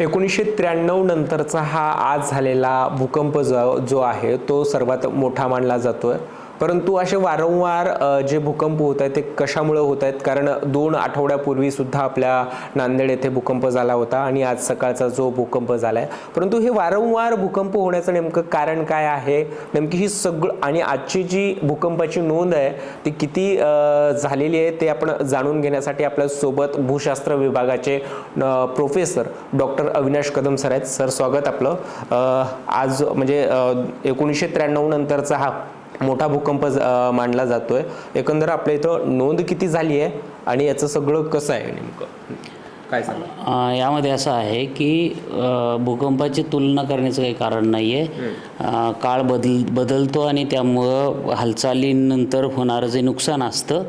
एकोणीसशे त्र्याण्णव नंतरचा हा आज झालेला भूकंप जो जो आहे तो सर्वात मोठा मानला जातो आहे परंतु असे वारंवार जे भूकंप होत आहेत ते कशामुळे होत आहेत? कारण दोन आठवड्यापूर्वी सुद्धा आपल्या नांदेड येथे भूकंप झाला होता आणि आज सकाळचा जो भूकंप झाला आहे परंतु हे वारंवार भूकंप होण्याचं नेमकं कारण काय आहे? नेमकी ही सगळं आणि आजची जी भूकंपाची नोंद आहे ती किती झालेली आहे ते आपण जाणून घेण्यासाठी आपल्यासोबत भूशास्त्र विभागाचे professor doctor Avinash Kadam sir आहेत. सर स्वागत आपलं. आज म्हणजे एकोणीसशे त्र्याण्णव नंतरचा हा मोठा भूकंप मानला जातोय. एकंदर आपल्या इथं नोंद किती झाली आहे आणि याचं सगळं कसं आहे नेमकं? काय सांगा यामध्ये असं आहे की भूकंपाची तुलना करण्याचं काही कारण नाही आहे काळ बदल बदलतो आणि त्यामुळं हालचालीनंतर होणारं जे नुकसान असतं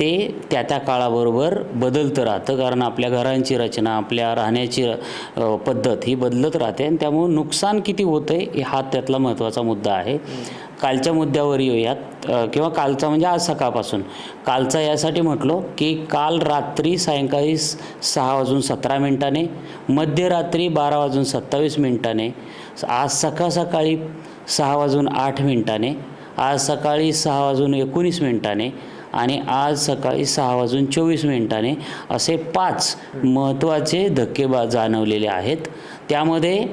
ते त्या त्या काळाबरोबर बदलतं राहतं. कारण आपल्या घरांची रचना आपल्या राहण्याची पद्धत ही बदलत राहते आणि त्यामुळं नुकसान किती होतं आहे हा त्यातला महत्त्वाचा मुद्दा आहे. कालच्या मुद्द्यावर येऊयात. किंवा कालचा म्हणजे आज सकाळपासून. कालचा यासाठी म्हटलो की काल रात्री सायंकाळी सहा वाजून सतरा मिनिटाने मध्यरात्री बारा वाजून सत्तावीस मिनिटाने आज सकाळ सकाळी सहा वाजून आठ मिनिटाने आज सकाळी सहा वाजून एकोणीस मिनिटाने आणि आज सकाळी सहा वाजून चोवीस मिनिटाने असे पाच महत्त्वाचे धक्के बा जाणवलेले आहेत. त्यामध्ये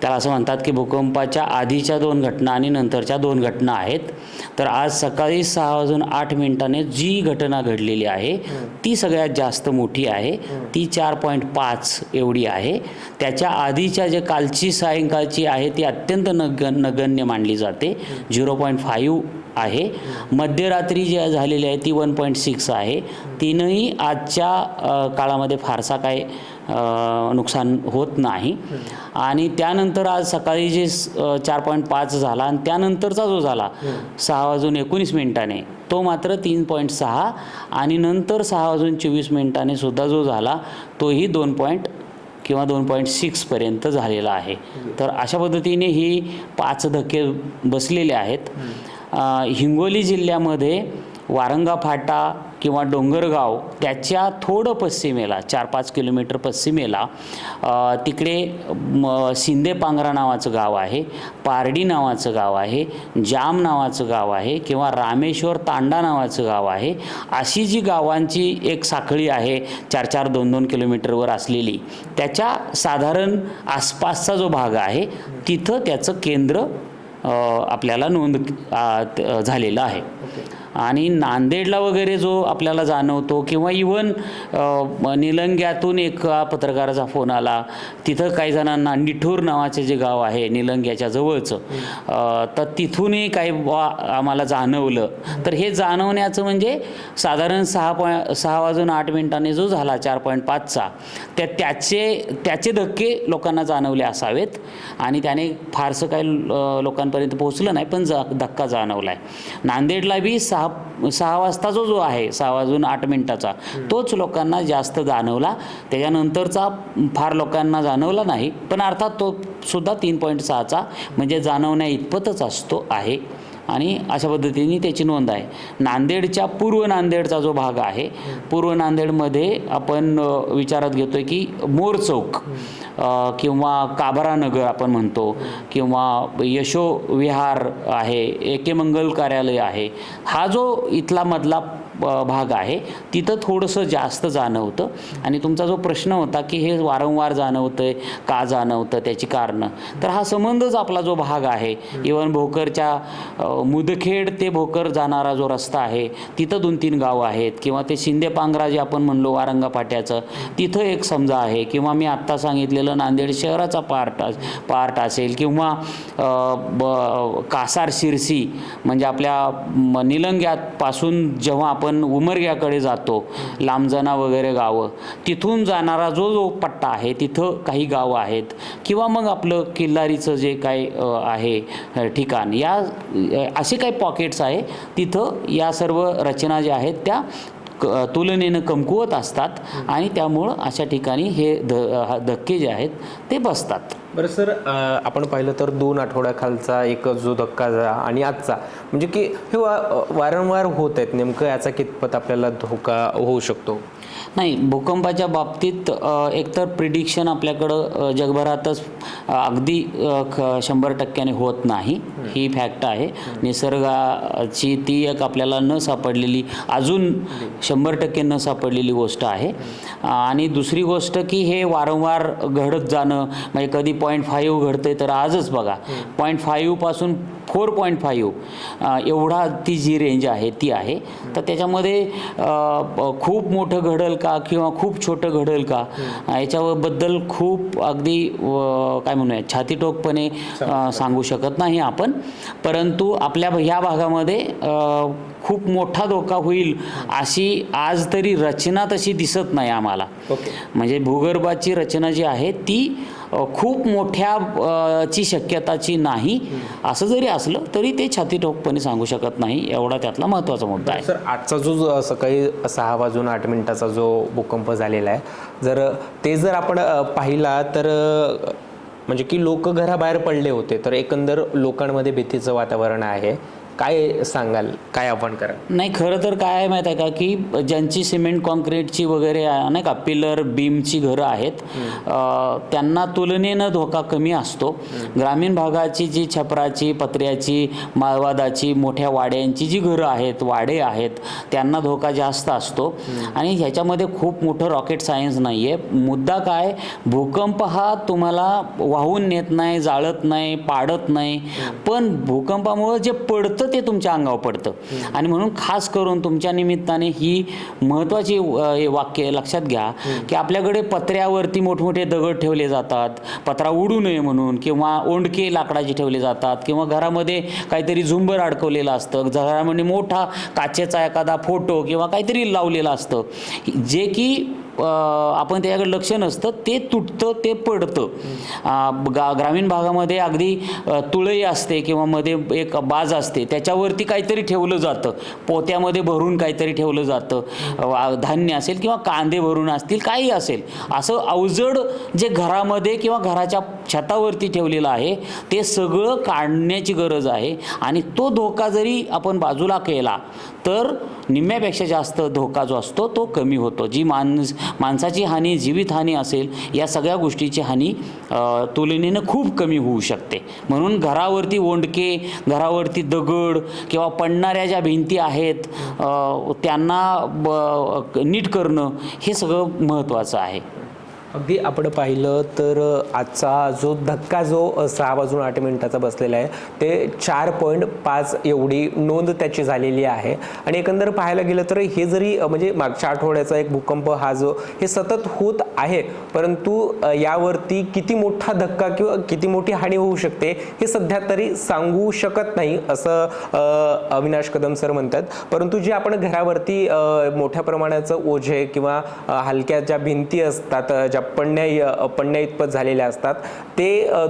त्याला असं म्हणतात की भूकंपाच्या आधीच्या दोन घटना आणि नंतरच्या दोन घटना आहेत. तर आज सकाळी सहा वाजून आठ मिनिटाने जी घटना घडलेली आहे ती सगळ्यात जास्त मोठी आहे. ती चार पॉईंट पाच एवढी आहे. त्याच्या आधीच्या जे कालची सायंकाळची आहे ती अत्यंत नग नगण्य मानली जाते. झिरो पॉईंट फाईव्ह आहे. मध्यरात्री जी झालेली आहे ती वन पॉईंट सिक्स आहे. तीनही आजच्या काळामध्ये फारसा काय नुकसान होत नाही. आणि त्यानंतर आज सकाळी जे चार पॉईंट पाच झाला आणि त्यानंतरचा जो झाला सहा वाजून एकोणीस मिनिटाने तो मात्र तीन पॉईंट सहा आणि नंतर सहा वाजून चोवीस मिनिटाने सुद्धा जो झाला तोही दोन पॉईंट किंवा दोन पॉईंट सिक्सपर्यंत झालेला आहे. तर अशा पद्धतीने ही पाच धक्के बसलेले आहेत. हिंगोली जिल्ह्यामध्ये वारंगा फाटा किंवा डोंगरगाव त्याच्या थोडं पश्चिमेला चार पाच किलोमीटर पश्चिमेला तिकडे म, शिंदे पांगरा नावाचं गाव आहे पारडी नावाचं गाव आहे जाम नावाचं गाव आहे किंवा रामेश्वर तांडा नावाचं गाव आहे अशी जी गावांची एक साखळी आहे चार चार दोन दोन किलोमीटरवर असलेली त्याच्या साधारण आसपासचा जो भाग आहे तिथं त्याचं केंद्र आपल्याला नोंद झालेलं आहे. आणि नांदेडला वगैरे जो आपल्याला जाणवतो किंवा इवन निलंग्यातून एक पत्रकाराचा फोन आला तिथं काही जणांना निठूर नावाचे जे गाव आहे निलंग्याच्या जवळचं तर तिथूनही काही आम्हाला जाणवलं. तर हे जाणवण्याचं म्हणजे साधारण सहा पॉईंट सहा वाजून आठ मिनिटांनी जो झाला चार पॉईंट पाचचा त्या त्याचे त्याचे धक्के लोकांना जाणवले असावेत आणि त्याने फारसं काही लोकांपर्यंत पोहोचलं नाही पण जा धक्का जाणवला आहे नांदेडला बी सहा सहा वाजता जो जो आहे सहा वाजून आठ मिनिटाचा तोच लोकांना जास्त जाणवला. त्याच्यानंतरचा फार लोकांना जाणवला नाही. पण अर्थात तो सुद्धा तीन पॉईंट सहाचा म्हणजे जाणवण्या इतपतच असतो आहे. आणि अशा पद्धतीने त्याची नोंद आहे. नांदेडच्या पूर्व नांदेडचा जो भाग आहे पूर्व नांदेडमध्ये आपण विचारात घेतोय की मोर चौक किंवा काबरा नगर आपण म्हणतो किंवा यशो विहार आहे एके मंगल कार्यालय आहे हा जो इथला मधला भाग आहे. तिथं थोडंसं जास्त जाणवतं आणि तुमचा जो प्रश्न होता की हे वारंवार जाणवतं आहे का जाणवतं त्याची कारणं. तर हा संबंधच आपला जो भाग आहे इवन भोकरच्या मुदखेड ते भोकर जाणारा जो रस्ता आहे तिथं दोन तीन गावं आहेत. किंवा ते शिंदे पांगरा जे आपण म्हणलो वारंगा फाट्याचं तिथं एक समजा आहे. किंवा मी आत्ता सांगितलेलं नांदेड शहराचा पार्ट पार्ट असेल. किंवा ब कासार शिरसी म्हणजे आपल्या म- निलंग्यापासून जेव्हा आपण आपण उमरग्याकडे जातो लांबजना वगैरे गावं तिथून जाणारा जो जो पट्टा आहे तिथं काही गावं आहेत किंवा मग आपलं किल्लारीचं जे काय आहे ठिकाण या असे काही पॉकेट्स आहे तिथं या सर्व रचना ज्या आहेत त्या क तुलनेनं कमकुवत असतात आणि त्यामुळं अशा ठिकाणी हे ध हा धक्के जे आहेत ते बसतात. बरं सर आपण पाहिलं तर दोन आठवड्याखालचा एक जो धक्का झाला आणि आजचा म्हणजे की हे वा वारंवार होत आहेत नेमकं याचा कितपत आपल्याला धोका होऊ शकतो? नाही भूकंपाच्या बाबतीत एकतर प्रिडिक्शन आपल्याकडं जगभरातच अगदी शंभर टक्क्याने होत नाही. ही फॅक्ट आहे. निसर्गाची ती एक आपल्याला न सापडलेली अजून शंभर टक्के न सापडलेली गोष्ट आहे. आणि दुसरी गोष्ट की हे वारंवार घडत जाणं म्हणजे कधी पॉईंट फाईव्ह घडते तर आजच बघा. पॉईंट फाईव्हपासून फोर पॉईंट फाईव्ह एवढा ती जी रेंज आहे ती आहे. तर त्याच्यामध्ये खूप मोठं घडल का किंवा खूप छोटं घडल का याच्याबद्दल खूप अगदी काय म्हणूया छातीटोकपणे सांगू शकत नाही आपण. परंतु आपल्या ह्या भागामध्ये खूप मोठा धोका होईल अशी आज तरी रचना तशी दिसत नाही आम्हाला. म्हणजे भूगर्भाची रचना जी आहे ती खूप मोठ्या ची शक्यताची नाही. असं जरी असलं तरी ते छाती ठोकपणे सांगू शकत नाही. एवढा त्यातला महत्त्वाचा मुद्दा आहे. सर आजचा जो सकाळी सहा वाजून आठ मिनिटाचा जो भूकंप झालेला आहे जर ते जर आपण पाहिला तर म्हणजे की लोक घराबाहेर पडले होते तर एकंदर लोकांमध्ये भीतीचं वातावरण आहे. काय सांगाल? काय आव्हान कराल नाही खरं तर काय आहे माहीत आहे का की ज्यांची सिमेंट कॉन्क्रीटची वगैरे नाही का पिलर बीमची घरं आहेत त्यांना तुलनेनं धोका कमी असतो. ग्रामीण भागाची जी छपराची पत्र्याची माळवादाची मोठ्या वाड्यांची जी घरं आहेत वाडे आहेत त्यांना धोका जास्त असतो. आणि ह्याच्यामध्ये खूप मोठं रॉकेट सायन्स नाही आहे मुद्दा काय भूकंप हा तुम्हाला वाहून नेत नाही जाळत नाही पाडत नाही. पण भूकंपामुळं जे पडतं ते तुमच्या अंगावर पडतं. आणि म्हणून खास करून तुमच्या निमित्ताने ही महत्त्वाची वाक्य लक्षात घ्या की आपल्याकडे पत्र्यावरती मोठमोठे दगड ठेवले जातात. पत्रा उडू नये म्हणून किंवा ओंडके लाकडाचे ठेवले जातात किंवा घरामध्ये काहीतरी झुंबर अडकवलेलं असतं. घरामध्ये मोठा काचेचा एखादा फोटो किंवा काहीतरी लावलेलं असतं. जे की आपण त्याच्याकडे लक्ष नसतं ते तुटतं ते पडतं. गा ग्रामीण भागामध्ये अगदी तुळई असते किंवा मध्ये एक बाज असते त्याच्यावरती काहीतरी ठेवलं जातं. पोत्यामध्ये भरून काहीतरी ठेवलं जातं. धान्य असेल किंवा कांदे भरून असतील काही असेल. असं अवजड जे घरामध्ये किंवा घराच्या छतावरती ठेवलेलं आहे ते सगळं काढण्याची गरज आहे आणि तो धोका जरी आपण बाजूला केला तर निम्म्यापेक्षा जास्त धोका जो असतो तो कमी होतो. जी माणस माणसाची हानी जीवितहानी असेल या सगळ्या गोष्टीची हानी तुलनेनं खूप कमी होऊ शकते. म्हणून घरावरती ओंडके घरावरती दगड किंवा पडणाऱ्या ज्या भिंती आहेत त्यांना ब- नीट करणं हे सगळं महत्त्वाचं आहे. अगदी आपण पाहिलं तर आजचा जो धक्का जो सहा वाजून आठ मिनिटाचा बसलेला आहे ते चार पॉईंट पाच एवढी नोंद त्याची झालेली आहे. आणि एकंदर पाहायला गेलं तर हे जरी म्हणजे मागच्या आठवड्याचा एक भूकंप हा जो हे सतत होत आहे परंतु यावरती किती मोठा धक्का किंवा किती मोठी हानी होऊ शकते हे सध्या तरी सांगू शकत नाही असं अविनाश कदम सर म्हणतात. परंतु जे आपण घरावरती मोठ्या प्रमाणाचं ओझे किंवा हलक्या ज्या भिंती असतात ज्या ज्या पण्याय पडण्या इतपत झालेल्या असतात ते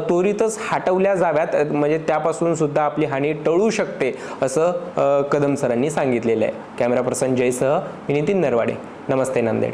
त्वरितच हटवल्या जाव्यात म्हणजे त्यापासून सुद्धा आपली हानी टळू शकते असं कदम सरांनी सांगितलेलं आहे. कॅमेरा पर्सन जयसह मी नितीन नरवाडे. नमस्ते नांदेड.